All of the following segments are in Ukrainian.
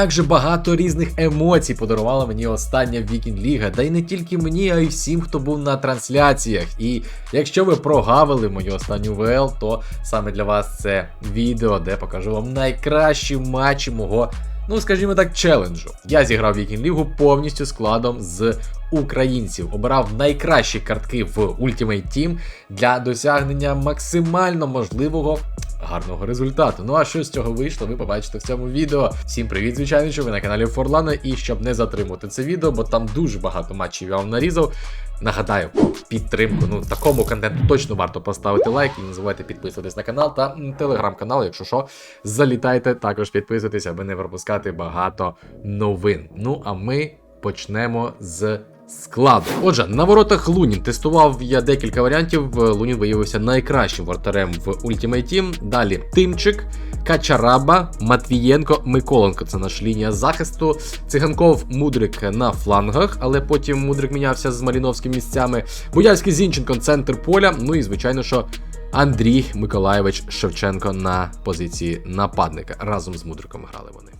Як же багато різних емоцій подарувала мені остання Вікінг Ліга, да й не тільки мені, а й всім, хто був на трансляціях. І якщо ви прогавили мою останню ВЛ, то саме для вас це відео, де покажу вам найкращі матчі мого. Ну, скажімо так, челенджу. Я зіграв Вікінг Лігу повністю складом з українців. Обирав найкращі картки в Ultimate Team для досягнення максимально можливого гарного результату. Ну а що з цього вийшло, ви побачите в цьому відео. Всім привіт, звичайно, що ви на каналі Форлана. І щоб не затримувати це відео, бо там дуже багато матчів я вам нарізав. Нагадаю, підтримку. Ну, такому контенту точно варто поставити лайк і не забувайте підписуватись на канал та телеграм-канал, якщо що, залітайте, також підписуйтесь, аби не пропускати багато новин. Ну а ми почнемо з складу. Отже, на воротах Лунін тестував я декілька варіантів. Лунін виявився найкращим вратарем в Ultimate Team. Далі Тимчик, Качараба, Матвієнко, Миколенко. Це наша лінія захисту. Циганков, Мудрик на флангах, але потім Мудрик мінявся з Маріновським місцями. Бояльський Зінченко, центр поля. Ну і звичайно, що. Андрій Миколаєвич Шевченко на позиції нападника. Разом з Мудриком грали вони.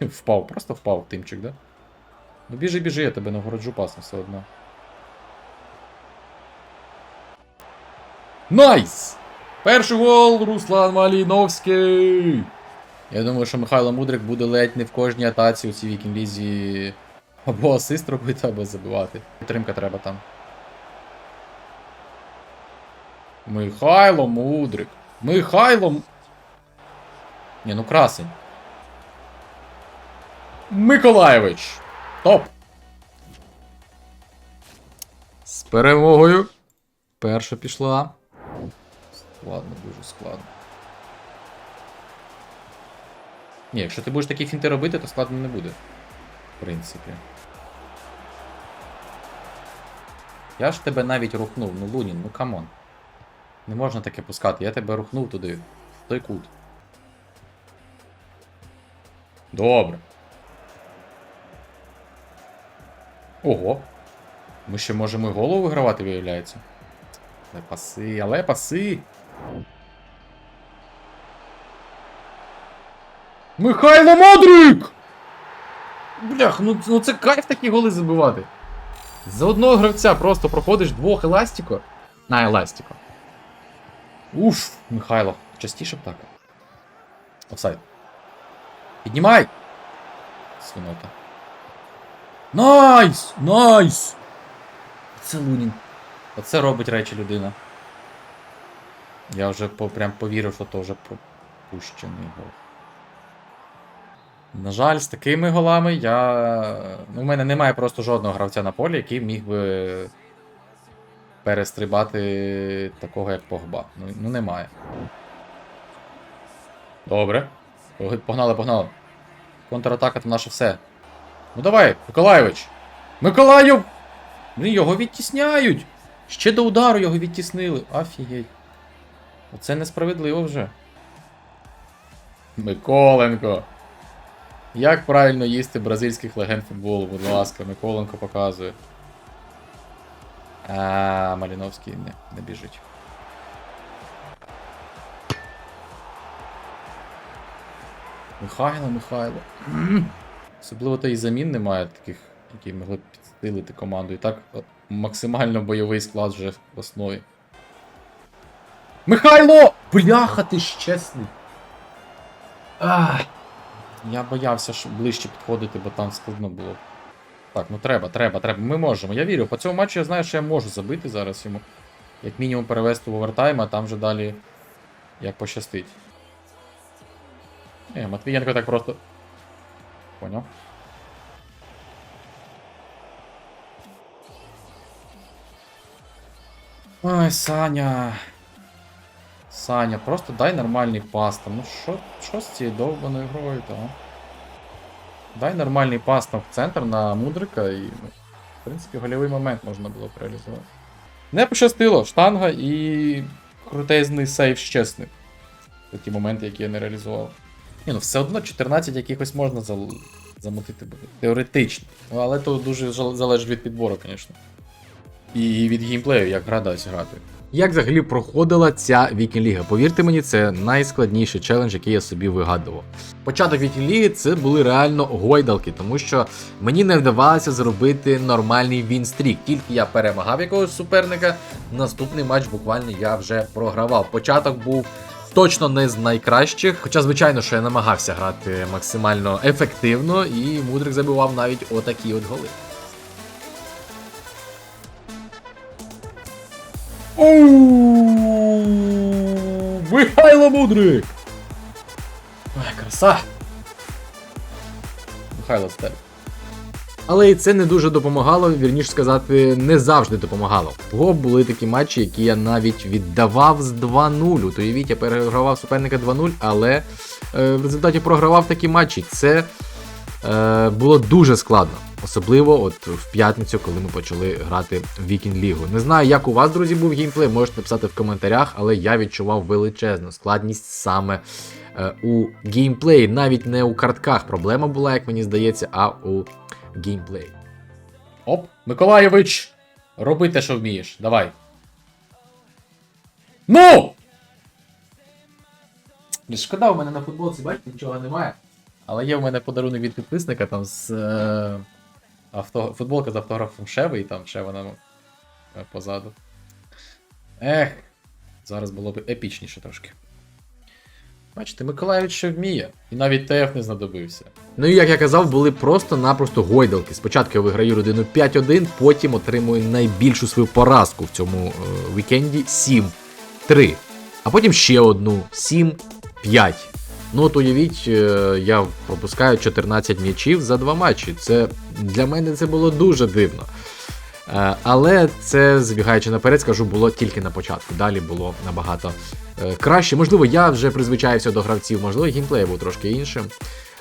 Впав, просто впав тимчик, да? Ну біжи, біжи, я тебе нагороджу пасом все одно. Найс! Перший гол Руслан Маліновський! Я думаю, що Михайло Мудрик буде ледь не в кожній атаці у цій вікінг-лізі або асист робити, або забивати. Підтримка треба там. Михайло Мудрик. Михайло. Ні, ну красень. Миколаєвич. Топ. З перемогою. Перша пішла. Складно, дуже складно. Ні, якщо ти будеш такі фінти робити, то складно не буде. В принципі. Я ж тебе навіть рухнув, ну Лунін, ну камон. Не можна таке пускати, я тебе рухнув туди, в той кут. Добре. Ого. Ми ще можемо і голову вигравати, виявляється. Але паси, але паси. Михайло Модрик! Блях, ну, ну це кайф такі голи забивати. За одного гравця просто проходиш двох еластіко на еластіко. Уф, Михайло, частіше б так. Офсайд. Піднімай! Свинота. Найс! Найс! Це Лунін. Оце робить речі людина. Я вже по, прям повірив, що то вже пропущений гол. На жаль, з такими голами я. Ну, у мене немає просто жодного гравця на полі, який міг би перестрибати такого, як Погба. Ну, ну немає. Добре. Погнали, погнали. Контратака то наше все. Ну давай, Миколаєвич. Миколаїв! Блін, його відтісняють! Ще до удару його відтіснили. Офігеть. Оце несправедливо вже. Миколенко. Як правильно їсти бразильських легенд футболу, будь ласка, Миколенко показує. А, Маліновський не, не біжить. Михайло, Михайло. Особливо то і замін немає таких, які могли б підсилити команду. І так максимально бойовий склад вже в основі. Михайло! Бляха, ти ж чесний. Ах. Я боявся що ближче підходити, бо там складно було. Так, ну треба, треба, треба. Ми можемо. Я вірю. По цьому матчу я знаю, що я можу забити зараз йому. Як мінімум перевести в овертайм, а там вже далі як пощастить. Е, Матвієнко так просто. Поняв. Ой, Саня. Саня, просто дай нормальний пас там. Ну що, що з цією довбаною грою то? Дай нормальний пас там в центр на мудрика і. Ну, в принципі, гольовий момент можна було б реалізувати. Не пощастило, штанга і крутезний сейв щесник. Це ті моменти, які я не реалізував. Ні, ну все одно 14 якихось можна зал... замутити буде. Теоретично. Ну, але то дуже залежить від підбору, звісно. І від геймплею, як гра дасть грати. Як взагалі проходила ця Вікінг-ліга? Повірте мені, це найскладніший челендж, який я собі вигадував. Початок Вікінг-ліги це були реально гойдалки, тому що мені не вдавалося зробити нормальний вінстрік. Тільки я перемагав якогось суперника, наступний матч буквально я вже програвав. Початок був точно не з найкращих. Хоча, звичайно, що я намагався грати максимально ефективно, і Мудрик забивав навіть отакі от голи. Оу! Михайло Мудрик! Ой, краса! Михайло Стель. Але і це не дуже допомагало, вірніше сказати, не завжди допомагало. Того були такі матчі, які я навіть віддавав з 2-0. То уявіть, я перегравав суперника 2-0, але е, в результаті програвав такі матчі. Це е, було дуже складно. Особливо от в п'ятницю, коли ми почали грати в Вікінг Лігу. Не знаю, як у вас, друзі, був геймплей, можете написати в коментарях, але я відчував величезну складність саме е, у геймплеї. Навіть не у картках проблема була, як мені здається, а у геймплеї. Оп, Миколайович! Роби те, що вмієш. Давай. Ну! Шкода, у мене на футболці, бачите, нічого немає. Але є в мене подарунок від підписника там з е, авто, футболка з автографом Шеви, і там Шева нам е, позаду. Ех, зараз було б епічніше трошки. Бачите, Миколаївич ще вміє, і навіть ТФ не знадобився. Ну і як я казав, були просто-напросто гойдалки. Спочатку я виграю родину 5-1, потім отримую найбільшу свою поразку в цьому е, вікенді 7-3. А потім ще одну 7-5. Ну, от уявіть, е, я пропускаю 14 м'ячів за два матчі. Це для мене це було дуже дивно. Е, Але це, забігаючи наперед, скажу, було тільки на початку. Далі було набагато краще. Можливо, я вже призвичаєвся до гравців, можливо, геймплей був трошки іншим.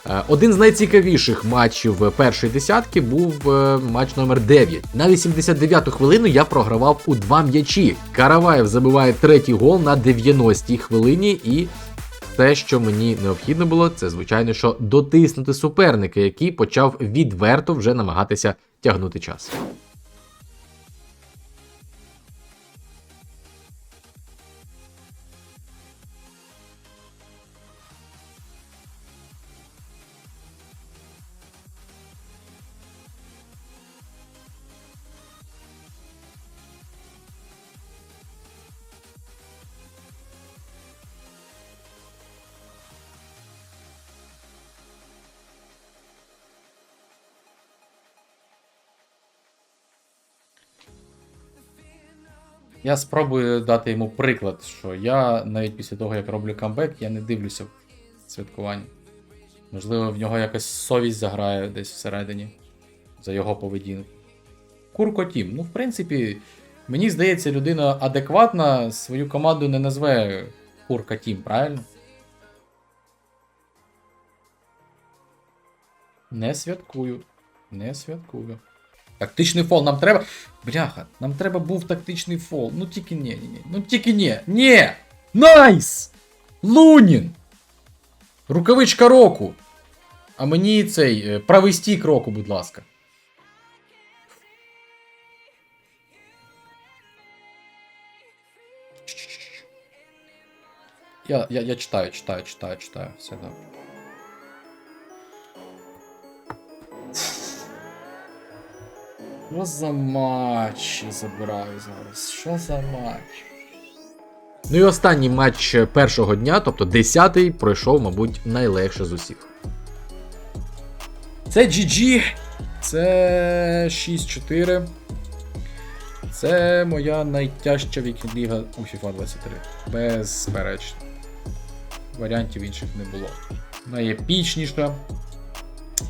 Е, Один з найцікавіших матчів першої десятки був е, матч номер 9. На 89-ту хвилину я програвав у два м'ячі. Караваєв забиває третій гол на 90-й хвилині і. Те, що мені необхідно було, це звичайно, що дотиснути суперника, який почав відверто вже намагатися тягнути час. Я спробую дати йому приклад, що я навіть після того, як роблю камбек, я не дивлюся святкування. Можливо, в нього якась совість заграє десь всередині за його поведінку. Курко Тім. Ну, в принципі, мені здається, людина адекватна свою команду не назве Курка Тім, правильно? Не святкую. Не святкую. Тактичний фол нам треба. Бляха, нам треба був тактичний фол. Ну тільки ні, ні, ні. Ну тільки ні. Ні! Найс! Лунін! Рукавичка року. А мені цей е, правий стік року, будь ласка. Я, я, я читаю, читаю, читаю, читаю. Все добре. Що за матч забираю зараз? Що за матч? Ну і останній матч першого дня, тобто 10-й, пройшов, мабуть, найлегше з усіх. Це GG, це 6-4. Це моя найтяжча вікінг-ліга у FIFA 23. Безперечно. Варіантів інших не було. Найепічніша.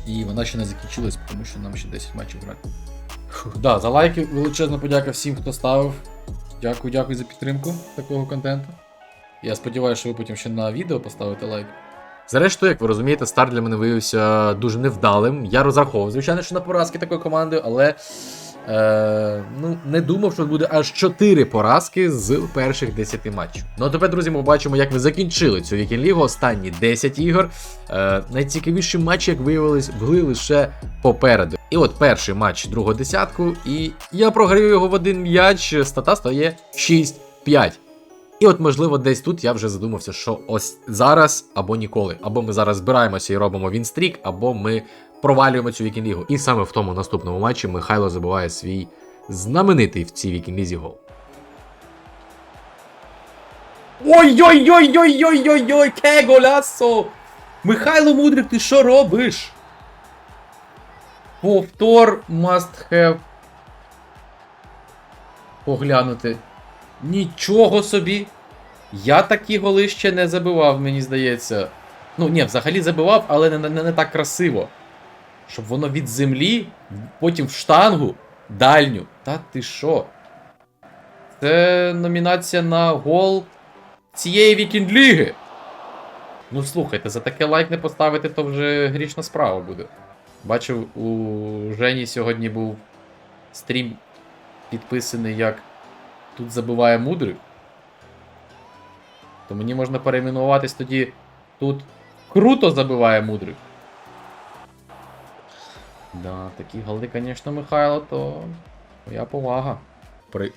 І вона ще не закінчилась, тому що нам ще 10 матчів грати. Фух, да, за лайки величезна подяка всім, хто ставив. Дякую, дякую за підтримку такого контенту. Я сподіваюся, що ви потім ще на відео поставите лайк. Зрештою, як ви розумієте, старт для мене виявився дуже невдалим. Я розраховував, звичайно, що на поразки такої команди, але е, ну, не думав, що буде аж 4 поразки з перших 10 матчів. Ну а тепер, друзі, ми бачимо, як ви закінчили цю вікінг-лігу, останні 10 ігор. Е, найцікавіші матчі, як виявилось, були лише попереду. І от перший матч другого десятку, і я програю його в один м'яч, стата стає 5. І от, можливо, десь тут я вже задумався, що ось зараз або ніколи. Або ми зараз збираємося і робимо вінстрік, або ми провалюємо цю вікінг-лігу. І саме в тому наступному матчі Михайло забиває свій знаменитий в цій вікінг-лізі гол. Ой-ой-ой-ой-ой-ой-ой, ке голясо! Михайло Мудрик, ти що робиш? Повтор must have. Поглянути. Нічого собі. Я такі голи ще не забивав, мені здається. Ну, ні, взагалі забивав, але не, не, не так красиво. Щоб воно від землі, потім в штангу, дальню. Та ти що? Це номінація на гол цієї вікінг-ліги. Ну слухайте, за таке лайк не поставити, то вже грішна справа буде. Бачив, у Жені сьогодні був стрім підписаний як Тут забиває мудрик. То мені можна перейменуватись тоді тут круто забиває мудрик. Да, такі голи, звісно, Михайло, то моя повага. При...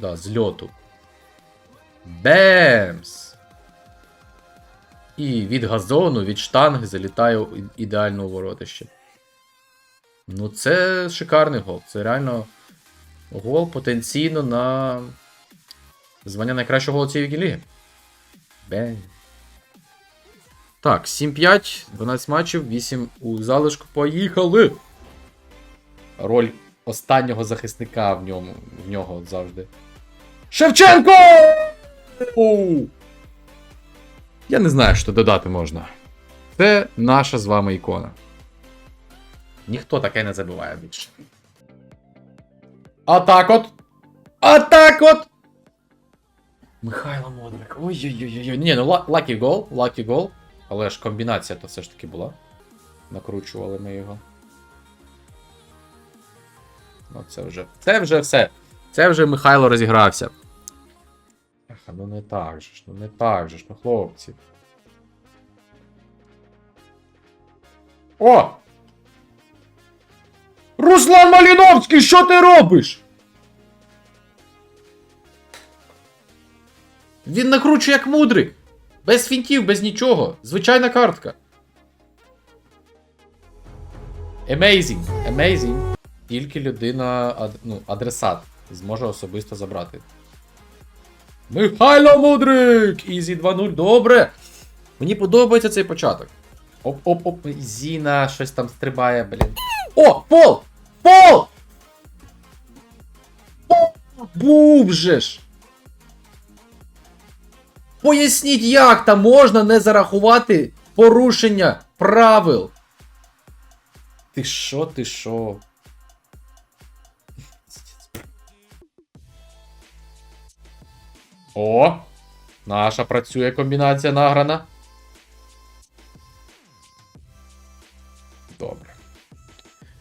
Да, зльоту. Бемс! І від газону, від штанги залітає ідеально у воротище. Ну, це шикарний гол. Це реально гол потенційно на звання найкращого голу цієї ліги. Так, 7-5, 12 матчів, 8 у залишку. Поїхали! Роль останнього захисника в ньому в нього завжди. Шевченко! Оу! Я не знаю, що додати можна. Це наша з вами ікона. Ніхто таке не забуває більше. Атак от! Атак от! Михайло Модрик. Ой-ой-ой. Ні, ну лакі гол, лакі гол. Але ж комбінація то все ж таки була. Накручували ми його. Ну, це вже. Це вже все. Це вже Михайло розігрався. Ах, ну не так же ж, ну не так же ж, ну хлопці. О! Руслан Маліновський, що ти робиш? Він накручує як мудрик. Без фінтів, без нічого. Звичайна картка. Amazing. Amazing. Тільки людина, ну, адресат зможе особисто забрати. Михайло Мудрик! Ізі 2-0. Добре. Мені подобається цей початок. Оп-оп-оп. Зіна щось там стрибає, блін. О! Пол! Пол! Пол! Був же ж! Поясніть, як там можна не зарахувати порушення правил. Ти що, ти що? О! Наша працює комбінація награна. Добре.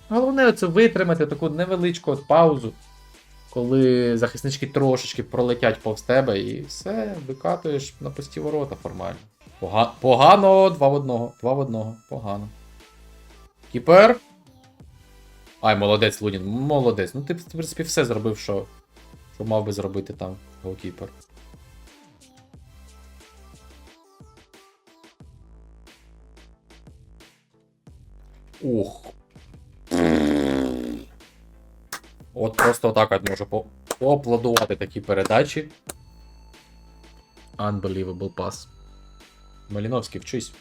Головне це витримати таку невеличку от паузу, коли захиснички трошечки пролетять повз тебе і все, викатуєш на пусті ворота формально. Пога... Погано, два в одного. Два в одного. Погано. Кіпер. Ай, молодець, Лунін. Молодець. Ну ти, в принципі, все зробив, що, що мав би зробити там голкіпер. Ух. От просто отак от можу по- поаплодувати такі передачі. Unbelievable pass. Маліновський, вчись.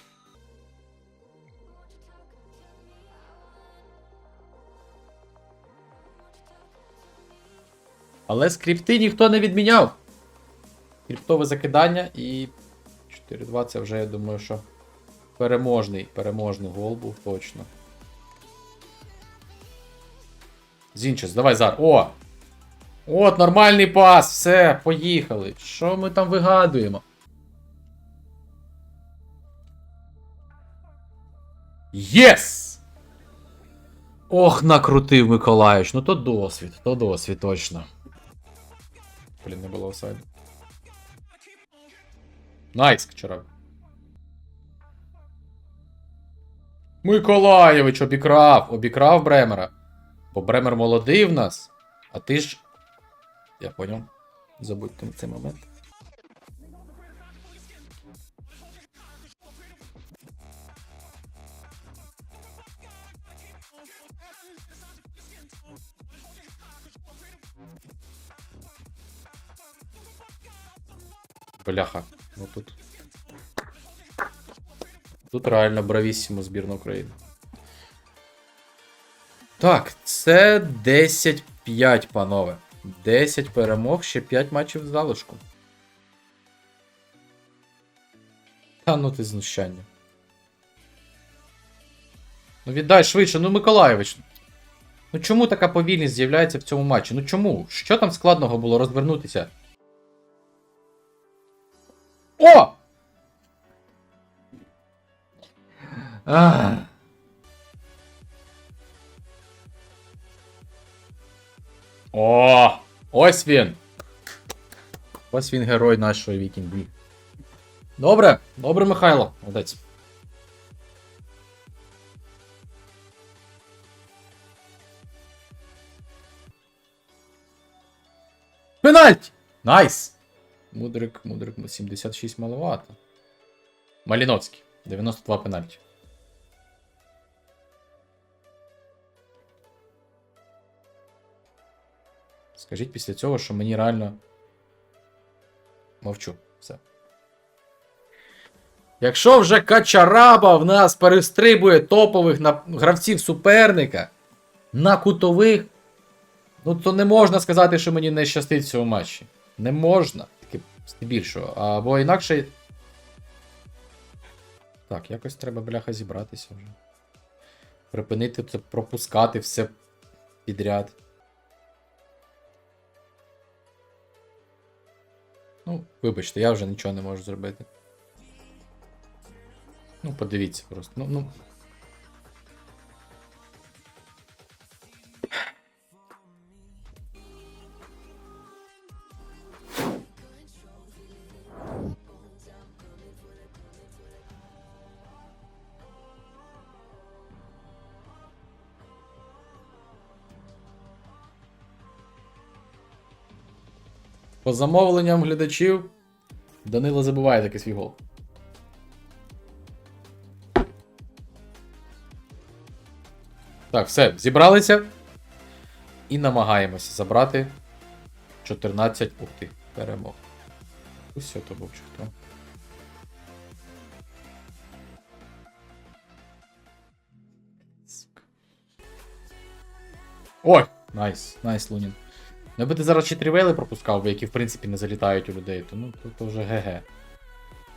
Але скрипти ніхто не відміняв. Скриптове закидання і 4-2 це вже, я думаю, що переможний, переможний гол був точно. Зінчес, давай зараз. О! От, нормальний пас, все, поїхали. Що ми там вигадуємо? Єс! Ох, накрутив Миколаївич. Ну то досвід, то досвід точно. Блін, не було офсайду. Найс, Кчерак. Миколаєвич обікрав, обікрав Бремера. Бо Бремер молодий в нас, а ти ж. Я поняв. Забудьте цей момент. Бляха, ну тут. Тут реально бравіссимо збірна України. Так, це 10-5, панове. 10 перемог, ще 5 матчів залишку. Та ну ти знущання. Ну віддай швидше, ну Миколаєвич. Ну чому така повільність з'являється в цьому матчі? Ну чому? Що там складного було розвернутися? О! Ах. О! Ось він! Ось він герой нашої вікінги. Добре, добре, Михайло, молодець. Пенальті! Найс! Мудрик, Мудрик, 76 маловато. Маліновський, 92 пенальті. Скажіть після цього, що мені реально. Мовчу. Все. Якщо вже Качараба в нас перестрибує топових на... гравців суперника на кутових, ну то не можна сказати, що мені не щастить в цьому матчі. Не можна. Таки здебільшого. Або інакше. Так, якось треба, бляха, зібратися вже. Припинити це пропускати все підряд. Ну, вибачте, я вже нічого не можу зробити. Ну, подивіться просто. Ну, ну. По замовленням глядачів Данило забуває таки свій гол. Так, все, зібралися. І намагаємося забрати 14 ух ти, перемог. Ось то був чи хто. Ой! Найс, найс, Лунін. Ну, якби ти зараз ще трівели пропускав, які в принципі не залітають у людей, то ну то, то вже ГГ.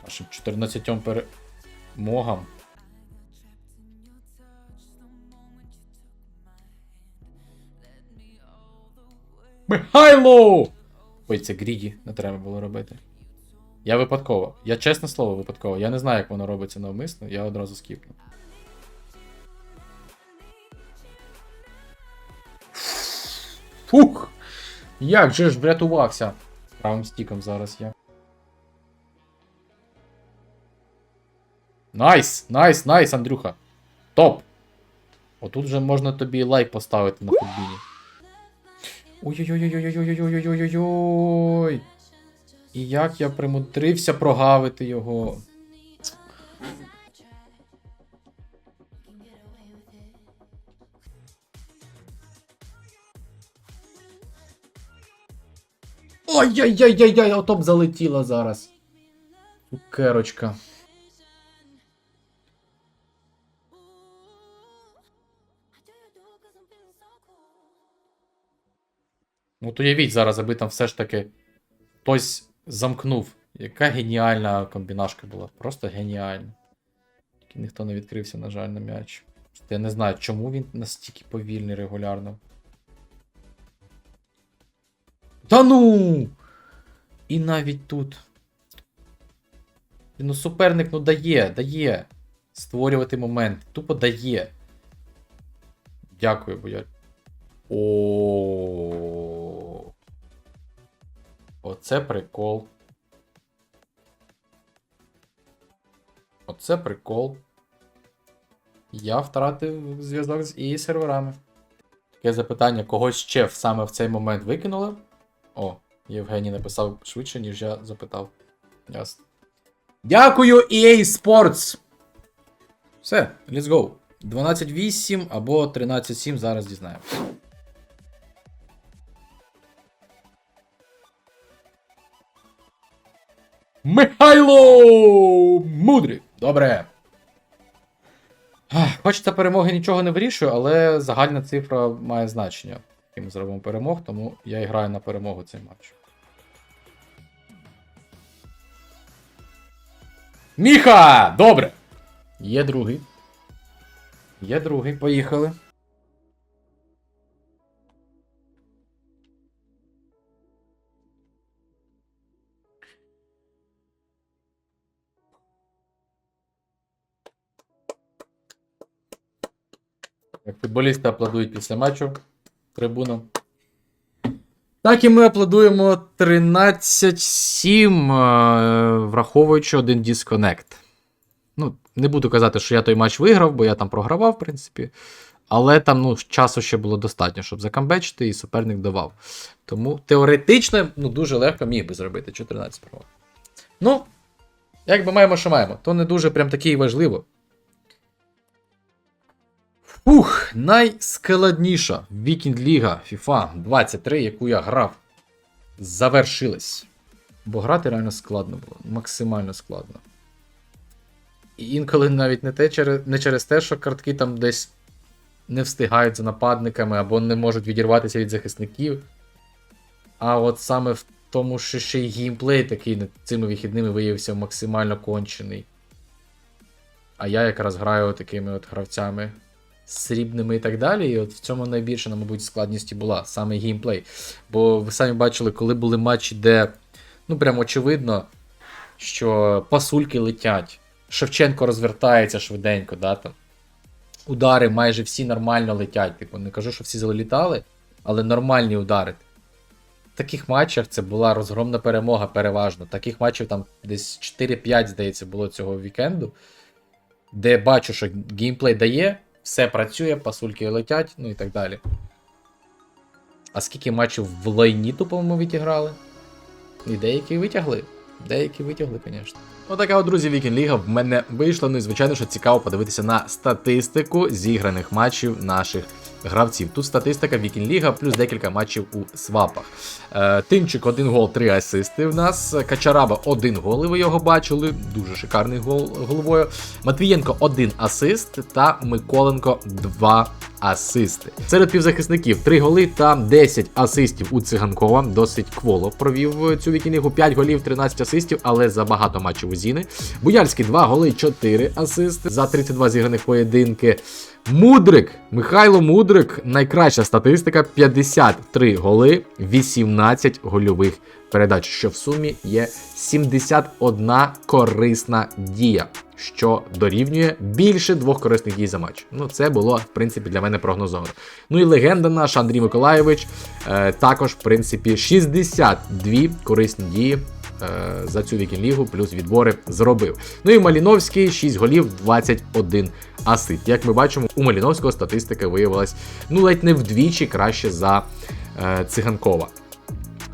Нашим 14 перемогам. Михайло! Ой, це гріді, не треба було робити. Я випадково. Я чесне слово, випадково. Я не знаю, як воно робиться навмисно, я одразу скіпну. Фух! Як же ж врятувався? Правим стіком зараз я. Найс! Найс, найс, Андрюха. Топ! Отут вже можна тобі лайк поставити на футбіні. Ой-ой-ой-ой-ой-ой-ой-ой-ой-ой-ой. І як я примудрився прогавити його. Ой-ой-ой-ой-ой, отоп залетіла зараз. Цукерочка. Ну, От уявіть зараз, аби там все ж таки хтось замкнув. Яка геніальна комбінашка була. Просто геніальна. Тільки ніхто не відкрився, на жаль, на м'яч. Я не знаю, чому він настільки повільний регулярно. Та ну! І навіть тут. Ну, суперник ну дає, дає. Створювати момент. Тупо дає. Дякую, бо я. О. Оце прикол. Оце прикол. Я втратив зв'язок з її серверами. Таке запитання, когось ще саме в цей момент викинули. О, Євгеній написав швидше, ніж я запитав. Ясно. Дякую, EA Sports! Все, let's go. 12-8 або 13-7, зараз дізнаємося. Михайло Мудрий. Добре. Хочеться перемоги нічого не вирішую, але загальна цифра має значення. Ми зробимо перемог, тому я і граю на перемогу цей матч. Міха! Добре! Є другий. Є другий, поїхали. Як футболісти аплодують після матчу трибунам. Так і ми аплодуємо 13-7, е, враховуючи один дисконект. Ну, не буду казати, що я той матч виграв, бо я там програвав, в принципі. Але там ну, часу ще було достатньо, щоб закамбечити, і суперник давав. Тому теоретично ну, дуже легко міг би зробити 14 перемог. Ну, як би маємо, що маємо. То не дуже прям таке і важливо. Фух, найскладніша Вікінд Ліга FIFA 23, яку я грав, завершилась. Бо грати реально складно було, максимально складно. І інколи навіть не, те не через те, що картки там десь не встигають за нападниками або не можуть відірватися від захисників. А от саме в тому, що ще й геймплей такий цими вихідними виявився максимально кончений. А я якраз граю такими от гравцями срібними і так далі. І от в цьому найбільше, на, мабуть, складність була саме геймплей. Бо ви самі бачили, коли були матчі, де ну прям очевидно, що пасульки летять. Шевченко розвертається швиденько, да, там. Удари майже всі нормально летять. Типу, не кажу, що всі залітали, але нормальні удари. В таких матчах це була розгромна перемога переважно. Таких матчів там десь 4-5, здається, було цього вікенду, де бачу, що геймплей дає, все працює, пасульки летять, ну і так далі. А скільки матчів в лайні тупому відіграли? І деякі витягли. Деякі витягли, звісно. Отака от, друзі, Вікін Ліга в мене вийшла. Ну і звичайно, що цікаво подивитися на статистику зіграних матчів наших гравців. Тут статистика Вікінг Ліга плюс декілька матчів у свапах. Е, Тимчик один гол, три асисти в нас. Качараба один гол, ви його бачили. Дуже шикарний гол головою. Матвієнко один асист та Миколенко два асисти. Серед півзахисників 3 голи та 10 асистів у циганкова. Досить кволо провів цю вікінгу. 5 голів, 13 асистів, але за багато матчів у Зіни. Буяльський 2 голи, 4 асисти за 32 зіграних поєдинки. Мудрик, Михайло Мудрик, найкраща статистика: 53 голи, 18 гольових передач, що в сумі є 71 корисна дія, що дорівнює більше двох корисних дій за матч. Ну, це було, в принципі, для мене прогнозовано. Ну і легенда наша Андрій Миколаєвич, е, також, в принципі, 62 корисні дії. Е, За цю вікінг-лігу плюс відбори зробив. Ну і Маліновський 6 голів, 21 асист. Як ми бачимо, у Маліновського статистика виявилась ну ледь не вдвічі краще за е, циганкова.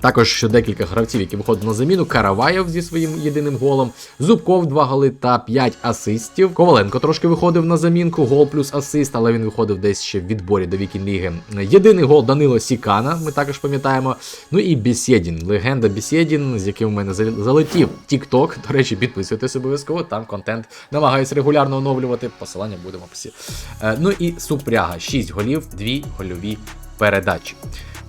Також ще декілька гравців, які виходять на заміну. Караваєв зі своїм єдиним голом, Зубков 2 голи та 5 асистів. Коваленко трошки виходив на замінку, гол плюс асист, але він виходив десь ще в відборі до Вікінг-ліги. Єдиний гол Данило Сікана, ми також пам'ятаємо. Ну і Бісєдін, легенда Бісєдін, з яким у мене зал- залетів TikTok. До речі, підписуйтесь обов'язково, там контент намагаюсь регулярно оновлювати. Посилання буде в описі. Е, ну і Супряга, 6 голів, 2 гольові передачі.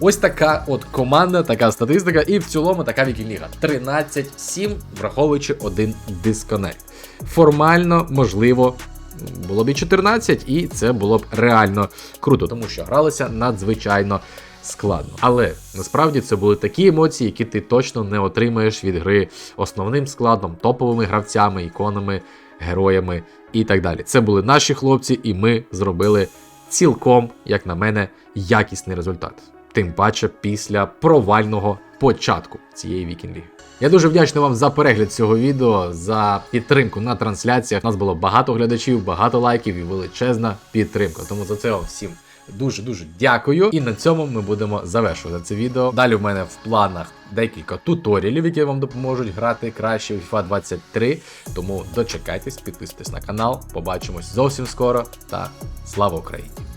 Ось така от команда, така статистика, і в цілому така вікінг-ліга. 13-7, враховуючи один дисконект. Формально, можливо, було б і 14, і це було б реально круто, тому що гралося надзвичайно складно. Але насправді це були такі емоції, які ти точно не отримаєш від гри основним складом, топовими гравцями, іконами, героями і так далі. Це були наші хлопці, і ми зробили цілком, як на мене, якісний результат. Тим паче після провального початку цієї вікінг-ліги. Я дуже вдячний вам за перегляд цього відео, за підтримку на трансляціях. У нас було багато глядачів, багато лайків і величезна підтримка. Тому за це вам всім дуже дуже дякую. І на цьому ми будемо завершувати це відео. Далі в мене в планах декілька туторіалів, які вам допоможуть грати краще у FIFA 23. Тому дочекайтесь, підписуйтесь на канал. Побачимось зовсім скоро та слава Україні!